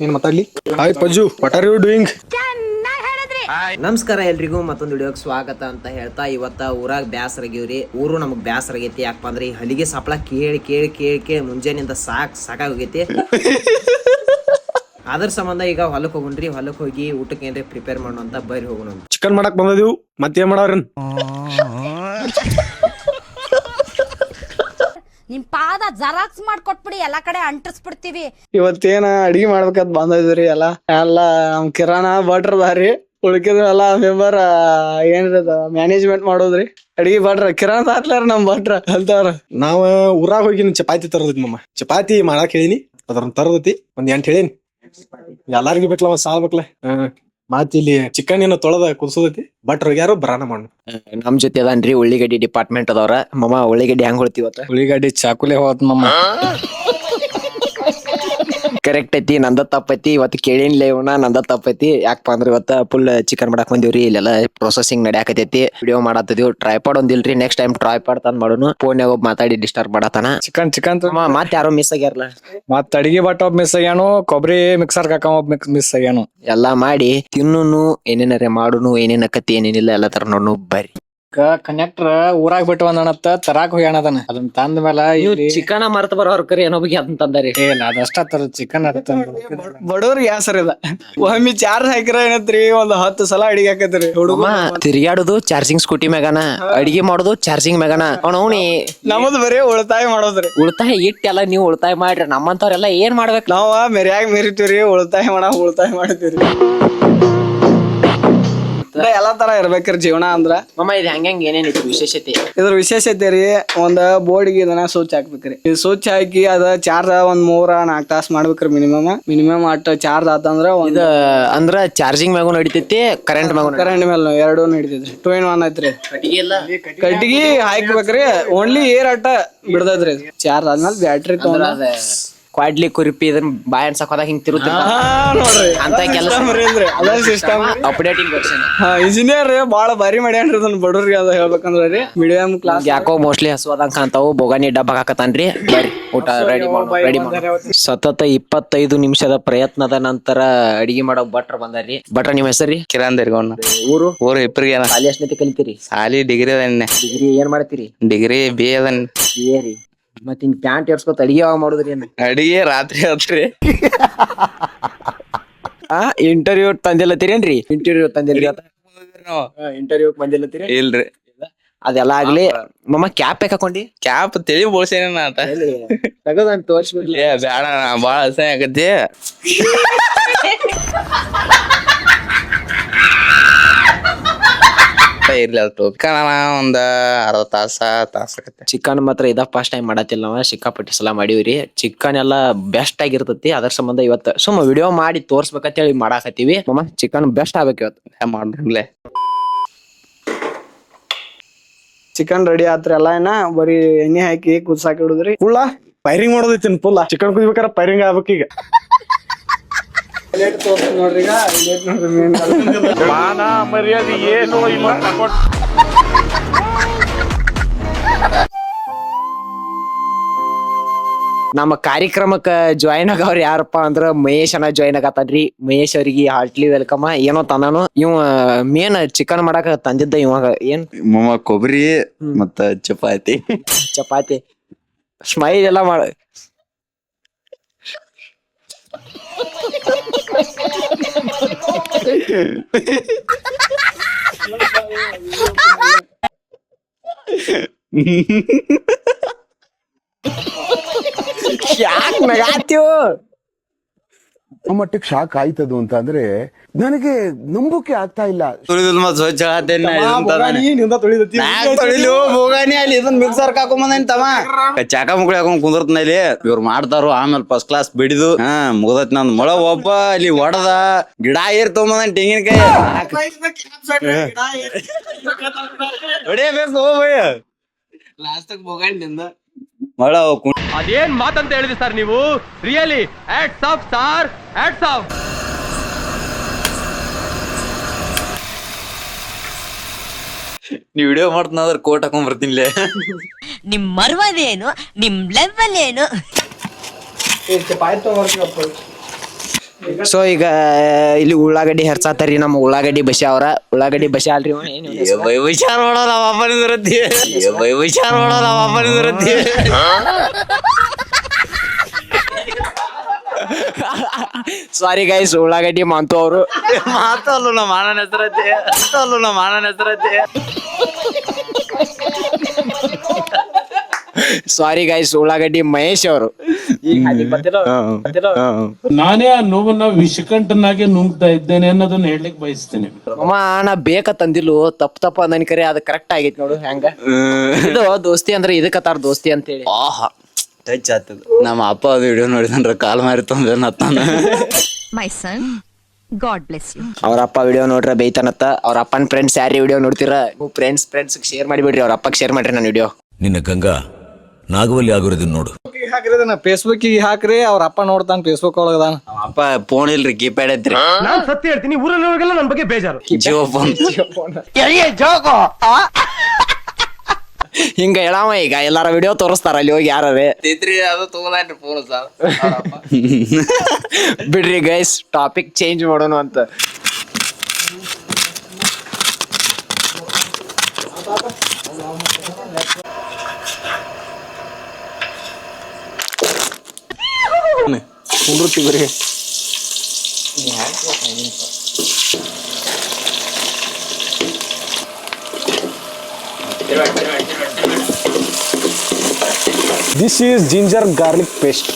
ಏನ್ ಮಾತಾಡ್ಲಿ? Hi ಪಜು what are you doing ನಮಸ್ಕಾರ ಎಲ್ರಿಗೂ ಮತ್ತೊಂದು ವಿಡಿಯೋಗೆ ಸ್ವಾಗತ ಅಂತ ಹೇಳ್ತಾ ಇವತ್ತ ಊರಾಗ ಬ್ಯಾಸರಾಗಿವ್ರಿ. ಊರು ನಮಗ್ ಬ್ಯಾಸರಾಗೈತಿ ಯಾಕಪ್ಪ ಅಂದ್ರೆ ಈ ಹಲಿಗೆ ಸಪ್ಳ ಕೇಳಿ ಕೇಳಿ ಕೇಳಿ ಕೇಳಿ ಮುಂಜಾನೆಯಿಂದ ಸಾಕ್ ಸಾಕಾಗೋಗೈತಿ ಅದ್ರ ಸಂಬಂಧ ಈಗ ಹೊಲಕ್ ಹೋಗುಣ್ರಿ ಹೊಲಕ್ ಹೋಗಿ ಊಟಕ್ಕೆ ಏನ್ರಿ ಪ್ರಿಪೇರ್ ಮಾಡೋಣ ಅಂತ ಬರ್ರಿ ಹೋಗೋಣ ಚಿಕನ್ ಮಾಡಕ್ ಬಂದದಿವು ಮತ್ತೇನ್ ಮಾಡವ್ರನ್ ನಿಮ್ ಪಾದ ಜರಾಕ್ಸ್ ಮಾಡ್ಕೊಟ್ಬಿಡಿ ಎಲ್ಲಾ ಕಡೆ ಅಂಟಿಸ್ಬಿಡ್ತೀವಿ. ಇವತ್ತೇನ ಅಡಿಗೆ ಮಾಡ್ಬೇಕಂತ ಬಂದಿದ್ರಿ ಎಲ್ಲ? ಎಲ್ಲ ನಮ್ ಕಿರಾಣ ಭಟ್ರ ಬಾರಿ. ಉಳ್ಕಿದ್ರು ಎಲ್ಲ ಮೆಂಬರ್ ಏನಿರದ ಮ್ಯಾನೇಜ್ಮೆಂಟ್ ಮಾಡೋದ್ರಿ. ಅಡಿಗೆ ಭಟ್ರ ಕಿರಾಣ ಹಾಕ್ಲಾರ ನಮ್ ಭಟ್ರ ಅಂತವ್ರ. ನಾವ ಊರಾಗ ಹೋಗಿ ಚಪಾತಿ ತರದೈತಿ ಮಮ್ಮ ಚಪಾತಿ ಮಾಡಾಕ ಹೇಳಿನಿ ಅದ್ರ ತರದತಿ ಒಂದ್ ಎಂಟ್ ಹೇಳಿನಿ. ಎಲ್ಲಾರ್ಗಿ ಬೇಕಲ್ಲ ಒಂದ್ ಸಾಲ್ ಬೇಕಲ್ಲ ಇಲ್ಲಿ ಚಿಕನ್ ಏನೋ ತೊಳದ ಕುದಿಸೋದೈತಿ ಬಟ್ ಯಾರು ಬರಾನ ಮಾಡ್ ನಮ್ ಜೊತೆ ಅದಾನ್ರಿ ಉಳ್ಳಿಗಡ್ಡಿ ಡಿಪಾರ್ಟ್ಮೆಂಟ್ ಅದವ್ರ. ಮಮ್ಮ ಉಳ್ಳಿಗಡ್ಡಿ ಹೆಂಗ್ ಹೊಳ್ತಿವತ್ತ ಉಳ್ಳಿಗಡ್ಡಿ ಚಾಕುಲೆ ಹೋತ್ ಮಮ್ಮ. ಕರೆಕ್ಟ್ ಐತಿ ನಂದ ತಪ್ಪೈತಿ ಇವತ್ತು ಕೇಳಿನ್ಲೇ ಇವನ ನಂದ ತಪ್ಪೈತಿ. ಯಾಕಪ್ಪ ಅಂದ್ರೆ ಇವತ್ತ ಫುಲ್ ಚಿಕನ್ ಮಾಡಕ್ ಬಂದಿವ್ರಿ ಇಲ್ಲೆಲ್ಲ ಪ್ರೊಸೆಸಿಂಗ್ ನಡ್ಯಾಕತೈತಿ ವಿಡಿಯೋ ಮಾಡತ್ತಿದ್ವಿ ಟ್ರೈಪಾಡ್ ಒಂದಿಲ್ರಿ ನೆಕ್ಸ್ಟ್ ಟೈಮ್ ಟ್ರೈಪಾಡ್ ತಂದ್ ಮಾಡೋನು. ಫೋನ್ಯಾಗ ಒಬ್ಬ ಮಾತಾಡಿ ಡಿಸ್ಟರ್ಬ್ ಮಾಡತಾನ ಚಿಕನ್ ಚಿಕನ್ ಮತ್ ಯಾರೋ ಮಿಸ್ ಆಗ್ಯಾರಲ್ಲ ಮತ್ ಅಡಿಗೆ ಬಟ್ ಒಬ್ಬ ಮಿಸ್ ಆಗ್ಯಾನು ಕೊಬ್ಬರಿ ಮಿಕ್ಸರ್ ಕಾಕ ಒಬ್ಬ ಮಿಸ್ ಆಗ್ಯಾನು. ಎಲ್ಲಾ ಮಾಡಿ ತಿನ್ನುನು ಏನೇನರೆ ಮಾಡುನು ಏನೇನ ಕತ್ತಿ ಏನೇನಿಲ್ಲ ಎಲ್ಲ ತರ ನೋಡ್ನು ಬರ್ರಿ. ಕನೆಕ್ಟರ್ ಊರಾಗ ಬಿಟ್ಟು ಬಂದಣತ್ತ ತರಾಕ್ ಹೋಗ್ಯಾನ ಅದನ್ನ. ಅದನ್ನ ತಂದ ಮೇಲೆ ನೀವು ಚಿಕನ್ ಮರ್ತ ಬರೋರ್ ಕರಿ ಏನೋ ಬಗ್ಗೆ ಅದನ್ನ ತಂದಾರಿ ಏ ಇಲ್ಲ ಅದಷ್ಟ ತರ ಚಿಕನ್ ಬಡವ್ರಿಗೆ ಯಾಸರ್ ಇದ ಒಮ್ಮೆ ಚಾರ್ಜ್ ಹಾಕಿರ ಏನತ್ರಿ ಒಂದ್ ಹತ್ತು ಸಲ ಅಡಿಗೆ ಹಾಕತ್ರಿ ಹುಡುಗ ತಿರ್ಗಾಡುದು ಚಾರ್ಜಿಂಗ್ ಸ್ಕೂಟಿ ಮ್ಯಾಗನ ಅಡಿಗೆ ಮಾಡುದು ಚಾರ್ಜಿಂಗ್ ಮ್ಯಾಗನ. ಅವನವ್ನಿ ನಮ್ದು ಬರೀ ಉಳಿತಾಯ ಮಾಡೋದ್ರಿ. ಉಳಿತಾಯ ಇಟ್ಟೆಲ್ಲ ನೀವು ಉಳಿತಾಯ ಮಾಡ್ರಿ ನಮ್ಮಂತವ್ರೆಲ್ಲ ಏನ್ ಮಾಡ್ಬೇಕು? ನಾವ ಮೆರಿಯಾಗಿ ಮೆರಿತೀವ್ರಿ ಉಳಿತಾಯ ಮಾಡ ಉಳಿತಾಯ ಮಾಡ್ತೀವ್ರಿ. ಅಂದ್ರೆ ಎಲ್ಲಾ ತರ ಇರ್ಬೇಕ್ರಿ ಜೀವನ ಅಂದ್ರ. ಮಮ್ಮ ಇದು ಹೆಂಗ್ ಏನೇನೈತಿ ವಿಶೇಷತೆ? ಇದ್ರ ವಿಶೇಷತೆ ರೀ ಒಂದ್ ಬೋರ್ಡ್ಗೆ ಇದನ್ನ ಸ್ವಚ್ ಹಾಕ್ಬೇಕ್ರಿ. ಸ್ವಿಚ್ ಹಾಕಿ ಅದ ಚಾರ್ಜ್ ಒಂದ್ ಮೂರ ನಾಲ್ಕ್ ತಾಸ್ ಮಾಡ್ಬೇಕ್ರಿ ಮಿನಿಮಮ್ ಮಿನಿಮಮ್ ಅಟ್ ಚಾರ್ಜ್ ಆತಂದ್ರ ಒಂದ್ ಇದ ಅಂದ್ರ ಚಾರ್ಜಿಂಗ್ ಮ್ಯಾಗೂ ನಡಿತೈತಿ ಕರೆಂಟ್ ಮ್ಯಾಗೂ ಕರೆಂಟ್ ಮೇಲೆ ಎರಡು ನಡಿತೈತ್ರಿ. ಟೂ ಇನ್ ಒನ್ ಐತ್ರಿ. ಕಟ್ಟಿಗೆ ಹಾಕ್ಬೇಕ್ರಿ ಓನ್ಲಿ ಏರ್ ಅಟ್ಟ ಬಿಡ್ತೈತ್ರಿ. ಚಾರ್ಜ್ ಆದ್ಮೇಲೆ ಬ್ಯಾಟ್ರಿ ತಗೊಂಡ್ ಕ್ವಾಡ್ಲಿ ಕುರಿಪಿ ಇದನ್ನ ಬಾಯ್ ಅನ್ಸಕ್ ಹೋದಾಗ ಹಿಂಗ್ ತಿರುತ್ತ ನೋಡ್ರಿ. ಅಂತ ಕೆಲಸ ಅದ ಸಿಸ್ಟಮ್ ಅಪ್ಡೇಟಿಂಗ್ ವರ್ಷನ್ ಇಂಜಿನಿಯರ್ ಬಾಳ ಬಾರಿ ಮಾಡ್ಯಾನ್ರಿ ಅದನ್ನ ಬಡವ್ರಿಗೆ ಅದ ಹೇಳ್ಬೇಕಂದ್ರ ರೀ. ಮೀಡಿಯಂ ಕ್ಲಾಸ್ ಯಾಕೋ ಮೋಸ್ಟ್ಲಿ ಹಸುವಾದಂಗ ಕಾಣ್ತಾವು. ಬೋಗಾನಿ ಡಬ್ಬ ಹಾಕತಾನ್ರಿ ಬರ್ರಿ ಊಟ ರೆಡಿ ಮಾಡು ರೆಡಿ ಮಾಡು ಸತತ ಇಪ್ಪತ್ತೈದು ನಿಮಿಷದ ಪ್ರಯತ್ನದ ನಂತರ ಅಡಿಗೆ ಮಾಡೋ ಭಟ್ರ ಬಂದಾರಿ ಭಟ್ರ ನಿಮ್ಮ ಹೆಸರಿ ಕಿರಣ್ ದರ್ಗೌನ ಊರು? ಊರು ಇಬ್ಬರಿಗೆ ಸಾಲಿ ಕಲಿತೀರಿ? ಸಾಲಿ ಡಿಗ್ರಿ ಅದನ್ನೇ ಡಿಗ್ರಿ ಏನ್ ಮಾಡ್ತೀರಿ? ಡಿಗ್ರಿ ಬಿ ಅದನ್. ಏರಿ ಮತ್ ಇನ್ ಪ್ಯಾಂಟ್ ಏರ್ಸ್ಕೊತ ಅಡಿಗೆ ಯಾವಾಗ ಮಾಡುದ್ರಿ ಏನ್ ಅಡಿಗೆ ರಾತ್ರಿ ಆತ್ರಿ. ಆ ಇಂಟರ್ವ್ಯೂ ತಂದಿಲ್ಲತ್ತೀರೇನ್ರಿ ಇಂಟರ್ವ್ಯೂ ತಂದಿಲ್ಲ ಇಂಟರ್ವ್ಯೂ ಬಂದಿಲ್ಲತ್ತೀರಿ ಇಲ್ರಿ. ಅದೆಲ್ಲ ಆಗ್ಲಿ. ಮಮ್ಮ ಕ್ಯಾಪ್ ಹಾಕೊಂಡಿ? ಕ್ಯಾಪ್ ತಿಳಿ ಬೋಳ್ಸೇನ ಅಂತ. ತಗದ ತೋರ್ಸ್ಬಿಡ್ಲಿ? ಬೇಡ ಬಾಳ ಅಸಹ್ಯ ಆಗತಿ ಇರ್ಲಿ ಅದು ಚಿಕನ್ ಒಂದ ಅರ್ಧ ತಾಸ ತಾಸ ಆಗತ್ತೆ. ಚಿಕನ್ ಮಾತ್ರ ಇದ ಫಸ್ಟ್ ಟೈಮ್ ಮಾಡತ್ತಿಲ್ಲ ನಾವ ಸಿಕ್ಕಾಪಟ್ಟಿ ಸಲ ಮಾಡಿವ್ರಿ. ಚಿಕನ್ ಎಲ್ಲಾ ಬೆಸ್ಟ್ ಆಗಿರ್ತೈತಿ. ಅದ್ರ ಸಂಬಂಧ ಇವತ್ತ ಸುಮ್ಮ ವಿಡಿಯೋ ಮಾಡಿ ತೋರ್ಸ್ಬೇಕಂತ ಹೇಳಿ ಮಾಡಾಕತ್ತೀವಿ. ಮಮ್ಮ ಚಿಕನ್ ಬೆಸ್ಟ್ ಆಗ್ಬೇಕು ಇವತ್ತು. ಮಾಡ್ಲೇ ಚಿಕನ್ ರೆಡಿ ಆತ್ರಿ ಎಲ್ಲ ಏನ? ಬರೀ ಎಣ್ಣೆ ಹಾಕಿ ಕುದ್ಸಾಕಿ ಇಡುದ್ರಿ. ಫುಲ್ಲ ಪೈರಿಂಗ್ ಮಾಡೋದೈತಿ ಪುಲ್ಲ. ಚಿಕನ್ ಕುದಿಬೇಕಾರ ಪೈರಿಂಗ್ ಆಗ್ಬೇಕು ಈಗ. ಪ್ಲೇಟ್ ತೋರ್ಸ್ ನೋಡ್ರಿ ಈಗ. ಏನು ನಮ್ಮ ಕಾರ್ಯಕ್ರಮಕ್ಕ ಜಾಯಿನ್ ಆಗವ್ರ ಯಾರಪ್ಪ ಅಂದ್ರ ಮಹೇಶ್ ಅನ್ನ ಜಾಯಿನ್ ಆಗತ್ತಾನ್ರಿ. ಮಹೇಶ್ ಅವ್ರಿಗೆ ಹಾರ್ಟ್ಲಿ ವೆಲ್ಕಮ್ ಏನೋ ತಂದಾನು. ಇವ ಮೇನ್ ಚಿಕನ್ ಮಾಡಾಕ ತಂದಿದ್ದ ಇವಾಗ ಏನ್? ಮಮ್ಮ ಕೊಬ್ಬರಿ ಮತ್ತ ಚಪಾತಿ. ಚಪಾತಿ. ಸ್ಮೈಲ್ ಎಲ್ಲ ಮಾಡ ಯಾಕೆ ನಗಾತ್ಯೋ ಆ ಮಟ್ಟಕ್ಕೆ ಶಾಕ್ ಆಯ್ತದು ಅಂತ ಅಂದ್ರೆ ನನಗೆ ನಂಬುಕೆ ಆಗ್ತಾ ಇಲ್ಲ. ತುಳಿದ್ ಮತ್ ಸ್ವಚ್ಛ ನಿಂದ ತೊಳಿಲು ಬೋಗಾನಿ ಅಲ್ಲಿ ಇದನ್ ಮಿಕ್ಸರ್ ಕಾಕೊಂಬಂದನ್ ತಮ್ಮ. ಚಾಕ ಮುಗಳಿ ಹಾಕೊಂಡ್ ಕುಂದಿರ್ತನ ಇಲ್ಲಿ. ಇವ್ರು ಮಾಡ್ತಾರು ಆಮೇಲೆ ಫಸ್ಟ್ ಕ್ಲಾಸ್ ಬಿಡಿದು. ಹಾ ಮುಗ್ದತ್ ನಂದ್ ಮೊಳ. ಒಬ್ಬ ಅಲ್ಲಿ ಒಡದ. ಗಿಡ ಏರ್ ತೊಗೊಂಬಂದನ್ ತೆಂಗಿನಕಾಯಿ. ಹೊಡಿಯಬೇಕು ಹೋಗ್ಬಯ್ಯ ಮೊಳ ಅದೇನ್ ಮಾತಂತ ಹೇಳಿದ್ರಿ ಸರ್ ನೀವು? Really hats off sir hats off ನೀ ವಿಡಿಯೋ ಮಾಡ್ತಾನಂದ್ರ ಕೋಟ್ ಹಾಕೊಂಡ್ ಬರ್ತೀನಿ ನಿಮ್ ಮರ್ವದೇನು ನಿಮ್ ಲೆವೆಲ್ ಏನು? ಪಾಯ್ತು ಸೊ ಈಗ ಇಲ್ಲಿ ಉಳ್ಳಾಗಡ್ಡಿ ಹೆರ್ಸಾತಾರಿ ನಮ್ಮ ಉಳ್ಳಾಗಡ್ಡಿ ಬಸಿ ಅವ್ರ. ಉಳ್ಳಾಗಡ್ಡಿ ಬಸಿ ಅಲ್ರಿ ಇವ ಏನ್ ಇವ್ನ್ ಹೆಸ್ರು? ಬೈ ಮಾಡೋ ನಮ್ಮ ಅಪ್ಪನಿದ್ರತ್ತಿ ವಿಚಾರ ಮಾಡೋಲ್ಲ ಅಪ್ಪನಿದ್ರತ್ತಿ ಸಾರಿ ಗೈಸ್ ಉಳ್ಳಾಗಡ್ಡಿ ಮಾತು ಅವರು. ಮಾತಲ್ಲು ನಮ್ಮ ಅಣ್ಣನ ಹೆಸರತ್ತಿ ಮಾತಲ್ಲು ನಮ್ಮ ಅಣ್ಣನ ಹೆಸರತ್ತಿ ಸಾರಿ ಗೈಸ್ ಉಳ್ಳಾಗಡ್ಡಿ ಮಹೇಶ್ ಅವರು. ನಾನೇ ಆ ನೋವನ್ನ ವಿಷಕಂಠನಾಗೆ ನುಂಗ್ತಾ ಇದ್ದೇನೆ ಅನ್ನೋದನ್ನ ಹೇಳಲಿಕ್ಕೆ ಬಯಸ್ತೇನೆ. ಅಮ್ಮ ನಾ ಬೇಕ ತಂದಿಲ್ಲ. ತಪ್ಪ ತಪ್ಪ ನನ್ ಕರೆ ಅದು ಕರೆಕ್ಟ್ ಆಗೈತಿ ನೋಡು ಹೆಂಗ? ಇದು ದೋಸ್ತಿ ಅಂದ್ರೆ ಇದಕ್ಕತ್ತಾರ ದೋಸ್ತಿ ಅಂತ ಹೇಳಿ ಆಹಾ ಟಚ್ ಆಗ್ತದ ನಮ್ಮ ಅಪ್ಪ ಅದು ವಿಡಿಯೋ ನೋಡಿದಂದ್ರ ಕಾಲ್ ಮಾರಿ ತಂದ್ರೆ ನತ್ತಾನ my son god bless you ಅವ್ರ ಅಪ್ಪ ವಿಡಿಯೋ ನೋಡ್ರ ಬೈತಾನತ್ತ ಅವ್ರ ಅಪ್ಪನ ಫ್ರೆಂಡ್ಸ್ ಯಾರು ವಿಡಿಯೋ ನೋಡ್ತೀರಾ? ನೀವು ಫ್ರೆಂಡ್ಸ್ ಫ್ರೆಂಡ್ಸ್ ಶೇರ್ ಮಾಡಿಬಿಡ್ರಿ ಅವ್ರ ಅಪ್ಪಗೆ ಶೇರ್ ಮಾಡ್ರಿ ನನ್ನ ವಿಡಿಯೋ ನಿನ್ನ ಗಂಗಾ ನಾಗವಲ್ಲಿ ಆಗಿರೋದನ್ನ ನೋಡು. ಹಾಕ್ರಿ ಅದನ್ನ ಫೇಸ್ಬುಕ್ ಹಾಕ್ರಿ ಅವ್ರ ಅಪ್ಪ ನೋಡ್ತಾನ ಫೇಸ್ಬುಕ್ ಒಳಗದಾನ ಅಪ್ಪ ಫೋನ್ ಇಲ್ರಿ ಕೀಪ್ಯಾಡ್ ಐತ್ರಿ. ನಾನ್ ಸತ್ಯ ಹೇಳ್ತೀನಿ ಊರಲ್ಲಿರೋರಿಗೆಲ್ಲ ನನ್ ಬಗ್ಗೆ ಬೇಜಾರು. ಜಿಯೋ ಫೋನ್ ಹಿಂಗ ಹೇಳಾವ ಈಗ ಎಲ್ಲಾರ ವಿಡಿಯೋ ತೋರಿಸ್ತಾರ ಅಲ್ಲಿ ಹೋಗಿ ಯಾರೇ ಅದು ತಗೊಂಡ್ರಿ ಫೋನ್ ಬಿಡ್ರಿ ಗೈಸ್ ಟಾಪಿಕ್ ಚೇಂಜ್ ಮಾಡೋಣ ಅಂತ. ಕುಂಡ್ರುತ್ತೀವ್ರಿ this is ginger garlic paste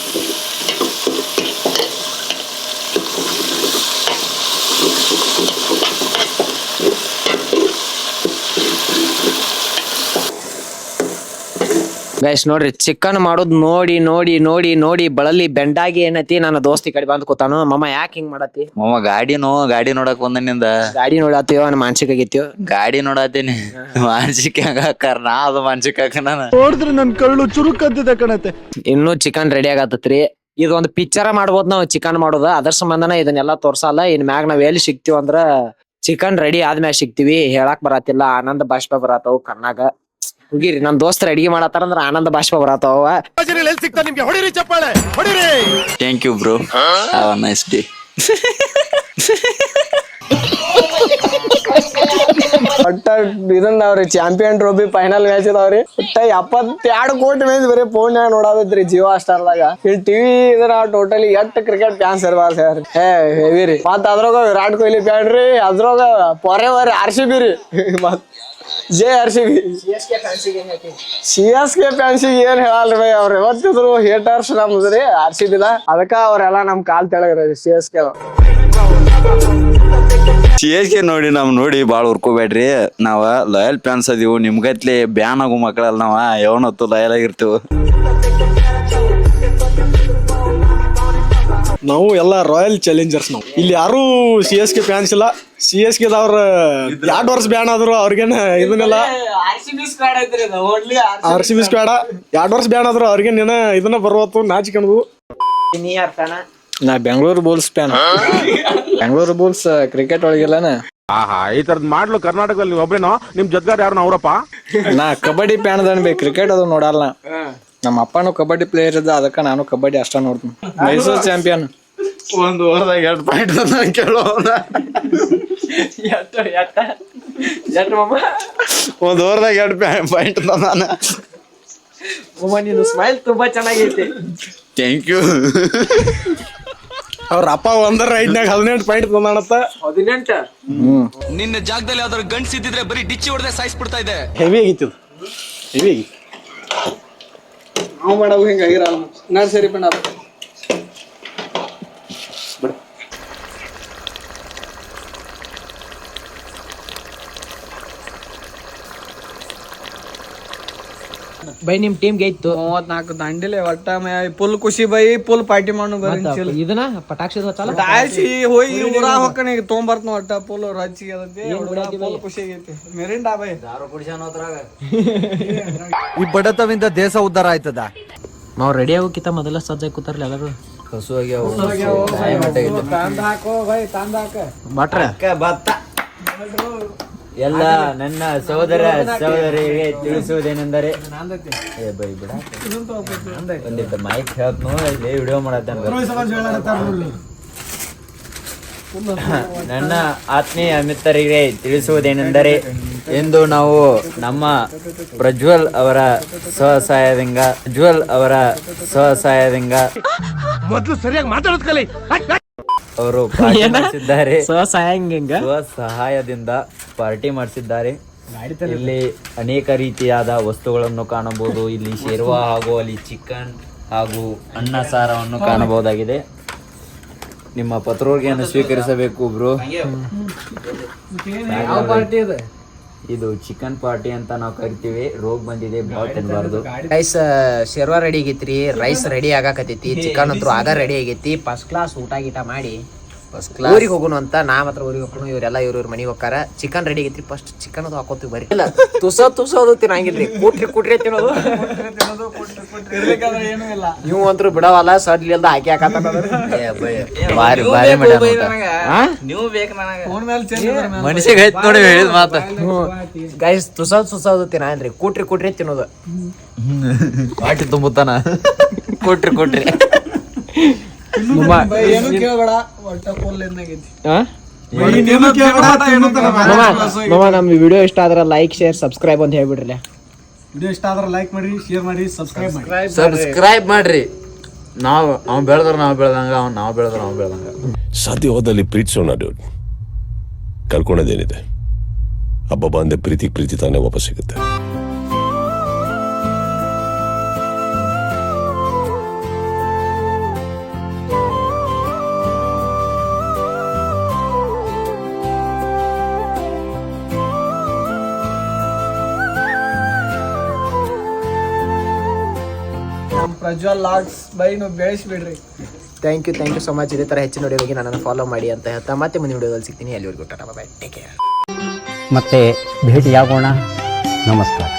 Guys ನೋಡ್ರಿ ಚಿಕನ್ ಮಾಡೋದ್ ನೋಡಿ ನೋಡಿ ನೋಡಿ ನೋಡಿ ಬಳಲಿ ಬೆಂಡಾಗಿ ಏನೈತಿ ನನ್ನ ದೋಸ್ತಿ ಕಡೆ ಬಂದ್ ಕೂತಾನು. ಮಮ್ಮ ಯಾಕೆ ಹಿಂಗ್ ಮಾಡತಿ ಮಮ್ಮ ಗಾಡಿನೋ ಗಾಡಿ ನೋಡಕ್ ಬಂದನಿಂದ ಗಾಡಿ ನೋಡತ್ತೀವ ನನ್ನ ಮಾನಸಿಕ ಆಗೈತಿಯೋ ಗಾಡಿ ನೋಡತ್ತೀನಿ. ಮಾನಸಿಕ ಹಾಕಾರ ನಾ ಅದು ಮಾನಸಿಕ ಕಣತೆ. ಇನ್ನು ಚಿಕನ್ ರೆಡಿ ಆಗತ್ತತ್ರಿ. ಇದು ಒಂದು ಪಿಕ್ಚರ ಮಾಡ್ಬೋದು ನಾವು ಚಿಕನ್ ಮಾಡೋದು. ಅದರ ಸಂಬಂಧನ ಇದನ್ನೆಲ್ಲ ತೋರ್ಸಲ್ಲ. ಇನ್ ಮ್ಯಾಗ ನಾವ್ ಎಲ್ಲಿ ಸಿಗ್ತೀವಿ ಅಂದ್ರ ಚಿಕನ್ ರೆಡಿ ಆದ್ಮೇಲೆ ಸಿಗ್ತೀವಿ. ಹೇಳಕ್ ಬರತ್ತಿಲ್ಲ. ಆನಂದ ಬಾಷ್ಪ ಬರತ್ತವು ಕಣ್ಣಾಗ ಹುಗಿರಿ ನನ್ ದೋಸ್ತರ ಅಡಿಗೆ ಮಾಡತ್ತಾರ ಅಂದ್ರ ಆನಂದ ಬಾಷ್ಪ ಬರತ್ತವ ಸಿಗ್ತಾ ನಿಮ್ಗೆ? ಹೊಡಿರಿ ಚಪ್ಪಾಳೆ ಹೊಡಿರಿ! Thank you bro have a nice day ಒಟ್ಟ ಇದನ್ನ ಅವ್ರಿ ಚಾಂಪಿಯನ್ ಟ್ರೋಫಿ ಫೈನಲ್ ಮ್ಯಾಚ್ ಇದಾವ್ರಿ ಒಟ್ಟ ಎಪ್ಪತ್ತೆರಡು ಕೋಟಿ ಮಂದಿ ಬರೀ ಫೋನ್ ನೋಡಾದತ್ರಿ ಜಿಯೋ ಸ್ಟಾರ್ದಾಗ ಇಲ್ಲಿ ಟಿವಿ ಇದ್ರ ಟೋಟಲಿ ಎಟ್ ಕ್ರಿಕೆಟ್ ಫ್ಯಾನ್ಸ್ ಇರ್ಬಾರ್ದು ಸರ್ ಹೇ ಹೆವಿ ರೀ ಮತ್ತ ಅದ್ರಾಗ ವಿರಾಟ್ ಕೊಹ್ಲಿ ಫ್ಯಾನ್ ರೀ ಅದ್ರಾಗ ಪೊರೆ ಆರ್ ಸಿ ಬಿ ರೀ. ಮತ್ J R C B. C S K ಫ್ಯಾನ್ಸಿಗೆ ಏನ್ ಹೇಳಲ್ರಿ ಬೈ ಅವ್ರ? ಯಾವತ್ತಿದ್ರು ಹೇಟರ್ಸ್ ನಮ್ದ್ರಿ ಆರ್ ಸಿ ಬಿದ ಅದಕ್ಕ ಅವ್ರೆಲ್ಲ ನಮ್ ಕಾಲ್ ತೆಳಗ್ರಿ C S K C S K ನೋಡಿ ನಮ್ ನೋಡಿ ಭಾಳ ಉರ್ಕೋಬೇಡ್ರಿ ನಾವ ಲಯಲ್ ಫ್ಯಾನ್ಸ್ ಅದೀವು. ನಿಮ್ಗತ್ಲಿ ಬ್ಯಾನ್ ಆಗೋ ಮಕ್ಕಳಲ್ಲ ನಾವ ಯಾವನತ್ತು ಲಯಲ್ ಆಗಿರ್ತೀವಿ. ನಾವು ಎಲ್ಲ ರಾಯಲ್ ಚಾಲೆಂಜರ್ಸ್ ನಾವು. ಇಲ್ಲಿ ಯಾರು ಸಿ ಎಸ್ ಕೆ ಫ್ಯಾನ್ಸ್ ಇಲ್ಲ. ಸಿ ಎಸ್ ಕೆ ದವ್ರ ಎರಡು ವರ್ಷ ಬ್ಯಾನ್ ಆದ್ರು ಅವ್ರಿಗೇನ ಇದನ್ನೆಲ್ಲ ಆರ್ ಸಿ ಬಿ ಸ್ಕ್ವಾಡ್ ಎರಡು ವರ್ಷ ಬ್ಯಾನ್ ಆದ್ರು ಅವ್ರಿಗೇನ ಏನ ಇದನ್ನ ಬರ್ಬೋದು ನಾಚಿಕೊಂಡು ನಾ Bengaluru bulls fan Bengaluru bulls cricket ಒಳಗೆಲ್ಲನ? ಆಹಾ ಈ ತರದ್ ಮಾಡ್ಲು ಕರ್ನಾಟಕದಲ್ಲಿ ಒಬ್ಬನೋ ನಿಮ್ ಜೊತೆಗಾರ ಯಾರು ಅವರಪ್ಪ? ನಾ ಕಬಡ್ಡಿ ಫ್ಯಾನ್ ಅದನ್ ಬೇ ಕ್ರಿಕೆಟ್ ಅದು ನೋಡಲ್ಲ ನಮ್ಮ ಅಪ್ಪನು ಕಬಡ್ಡಿ ಪ್ಲೇಯರ್ ಇದ್ದ ಅದಕ್ಕೆ ನಾನು ಕಬಡ್ಡಿ ಅಷ್ಟ ನೋಡ್ತೀನಿ. ಮೈಸೂರು ಚಾಂಪಿಯನ್ ಒಂದು ಓವರ್ದಾಗ ಎರಡು ಪಾಯಿಂಟ್ ಕೇಳೋಣ. ಒಂದು ಓವರ್ದಾಗ ಎರಡು ಪಾಯಿಂಟ್ ನಾನು. ಸ್ಮೈಲ್ ತುಂಬಾ ಚೆನ್ನಾಗೈತಿ. ಥ್ಯಾಂಕ್ ಯು ಅವ್ರ ಅಪ್ಪ ಒಂದರ ರೈಡ್ನಾಗ ಹದಿನೆಂಟು ಪಾಯಿಂಟ್ ತಂದಾಣತ್ತ ಹದಿನೆಂಟ? ನಿನ್ನ ಜಾಗದಲ್ಲಿ ಯಾವ್ದಾದ್ರು ಗಂಡ್ಸ್ ಇದ್ದಿದ್ರೆ ಬರೀ ಡಿಚ್ಚಿ ಹೊಡೆದೇ ಸಾಯಿಸ್ಬಿಡ್ತಾ ಇದೆ. ಹೆವಿ ಆಗಿತ್ತು. ಹೆವಿ ಆಗಿತ್ತು. ನಾವು ಮಾಡವು ಹಿಂಗಾಗಿರಲ್ಲ ನಾ ಸರಿ ಬೈ ನಿಮ್ ಟೀಮ್ ಗೆಯ್ತು ಮೂವತ್ನಾಲ್ಕು ದಂಡಿಲೆ ಒಟ್ಟ ಫುಲ್ ಖುಷಿ ಬೈ ಫುಲ್ ಪಾರ್ಟಿ ಮಾಡು ಇದನ್ನ ಪಟಾಕ್ಷಿ ದಾಸಿ ಹೋಗಿ ಊರ ಹೊಕ್ಕನ ತೊಂಬರ್ತ ತೊಗೊಂಬರ್ತ ಒಟ್ಟ ಫುಲ್ ರಚಿ ಅದಕ್ಕೆ ಫುಲ್ ಖುಷಿ ಆಗೈತಿ. ಮೆರಿಂಡಾ ಬೈ. ಈ ಬಡತವಿಂದ ದೇಶ ಉದ್ಧಾರ ಆಯ್ತದ? ನಾವ್ ರೆಡಿ ಆಗೋಕಿತ ಮೊದಲ ಸಜ್ಜೆ ಕೂತಾರಲ್ಲ ಎಲ್ಲರೂ? ತಂದ ಹಾಕೋ ಬೈ ತಂದ ಹಾಕ ಬಾಟ್ರ. ಎಲ್ಲ ನನ್ನ ಸಹೋದರ ಸಹೋದರಿಗೆ ತಿಳಿಸುವುದೇನೆಂದರೆ ಏ ಬೈ ಬಿಡ ಒಂದಿಟ್ಟು ಮೈಕ್ ಹೇಳ್ತು ಇಲ್ಲಿ ವಿಡಿಯೋ ಮಾಡತ್ತಾನ ನನ್ನ ಆತ್ಮೀಯ ಮಿತ್ರರಿಗೆ ತಿಳಿಸುವುದೇನೆಂದರೆ ಇಂದು ನಾವು ನಮ್ಮ ಪ್ರಜ್ವಲ್ ಅವರ ಸ್ವಸಹಾಯದಿಂದ ಪ್ರಜ್ವಲ್ ಅವರ ಸ್ವಸಹಾಯದಿಂದ ಮೊದಲು ಸರಿಯಾಗಿ ಮಾತಾಡೋದು ಕಲಿ. ಅವರು ಪಾರ್ಟಿ ಮಾಡಿಸಿದ್ದಾರೆ. ಸ್ವಸಹಾಯಂಗ ಸ್ವಸಹಾಯದಿಂದ ಪಾರ್ಟಿ ಮಾಡಿಸಿದ್ದಾರೆ. ಇಲ್ಲಿ ಅನೇಕ ರೀತಿಯಾದ ವಸ್ತುಗಳನ್ನು ಕಾಣಬಹುದು. ಇಲ್ಲಿ ಶೇರ್ವಾ ಹಾಗೂ ಅಲ್ಲಿ ಚಿಕನ್ ಹಾಗೂ ಅನ್ನ ಸಾರವನ್ನು ಕಾಣಬಹುದಾಗಿದೆ. ನಿಮ್ಮ ಪತ್ರೋರ್ಗೆಯನ್ನು ಸ್ವೀಕರಿಸಬೇಕು ಬ್ರೋ. ಇದು ಚಿಕನ್ ಪಾರ್ಟಿ ಅಂತ ನಾವು ಕರಿತೀವಿ. ರೋಗ ಬಂದಿದೆ ತಿನ್ಬಾರ್ದು. ರೈಸ್ ಶೆರ್ವಾ ರೆಡಿ ಆಗೈತ್ರಿ. ರೈಸ್ ರೆಡಿ ಆಗಾಕತೈತಿ ಚಿಕನ್ ಅಂತೂ ಆಗ ರೆಡಿ ಆಗೈತಿ ಫಸ್ಟ್ ಕ್ಲಾಸ್ ಊಟ ಗೀಟ ಮಾಡಿ ಊರಿಗೆ ಹೋಗೋಣ ಅಂತ ನಾ ಮಾತ್ರ ಊರಿಗೆ ಹೋಗೋಣ ಇವರೆಲ್ಲ ಇವ್ರ ಇವ್ರ ಮನೆಗೆ ಹೋಗಾರ ಚಿಕನ್ ರೆಡಿ ಆಗೈತ್ರಿ ಫಸ್ಟ್ ಚಿಕನ್ ಅದು ಹಾಕೋತೀವಿ ಬರೀ. ಇಲ್ಲ ತುಸ ತುಸೋದು ತಿನ್ನಂಗಿಲ್ರಿ. ಕೂಟ್ರಿ ಕೂಟ್ರಿ ತಿನ್ನೋದು. ನೀವು ಅಂತೂ ಬಿಡವಲ್ಲ ಸಡ್ಲಿ ಅಲ್ದ ಹಾಕಿ ಹಾಕತ್ತ ಬಾರಿ ಬಾರಿ ಮನುಷ್ಯಗೆ ಐತ್ ನೋಡಿ ಹೇಳಿದ ಮಾತ. ಗೈಸ್ ತುಸ ತುಸ ಅದು ತಿನ್ನಂಗಿಲ್ರಿ. ಕೂಟ್ರಿ ಕೂಟ್ರಿ ತಿನ್ನೋದು. ಪಾಟಿ ತುಂಬುತ್ತಾನ. ಕೊಟ್ರಿ ಕೊಟ್ರಿ. ನಮ್ ವಿಡಿಯೋ ಇಷ್ಟ. ಆದ್ರೆ ಲೈಕ್ ಶೇರ್ ಸಬ್ಸ್ಕ್ರೈಬ್ ಅಂತ ಹೇಳ್ಬಿಡ್ರಿ. ವಿಡಿಯೋ ಇಷ್ಟ ಆದ್ರೆ ಲೈಕ್ ಮಾಡಿ ಶೇರ್ ಮಾಡಿ ಸಬ್ಸ್ಕ್ರೈಬ್ ಮಾಡಿ. ಸಬ್ಸ್ಕ್ರೈಬ್ ಮಾಡ್ರಿ. ನಾವು ಅವ್ನ್ ಬೆಳೆದ್ರ ನಾವು ಬೆಳೆದಂಗ ಅವ್ನು ನಾವು ಬೆಳೆದ್ರ ನಾವು ಬೆಳ್ದಂಗ. ಸಾಧ್ಯವಾದಲ್ಲಿ ಪ್ರೀತಿಸೋಣ ಡ್ಯೂಡ್ ಏನಿದೆ ಹಬ್ಬ ಬಂದೆ ಪ್ರೀತಿ ಪ್ರೀತಿ ತಾನೇ ವಾಪಸ್ ಸಿಗುತ್ತೆ. ಪ್ರಜ್ವಲ್ ಲಾಗ್ಸ್ ಬೈ ನೀವು ಬೆಳೆಸ್ಬಿಡ್ರಿ. Thank you thank you so much ಇದೇ ಥರ ಹೆಚ್ಚಿನ ವಿಡಿಯೋಗೆ ನನ್ನನ್ನು ಫಾಲೋ ಮಾಡಿ ಅಂತ ಹೇಳ್ತಾ ಮತ್ತೆ ಮುಂದಿನ ವಿಡಿಯೋದಲ್ಲಿ ಸಿಗ್ತೀನಿ. ಅಲ್ಲಿವರೆಗೂ ಟಾಟಾ ಬಾಯ್ ಟೇಕ್ ಕೇರ್ ಮತ್ತೆ ಭೇಟಿಯಾಗೋಣ. ನಮಸ್ಕಾರ.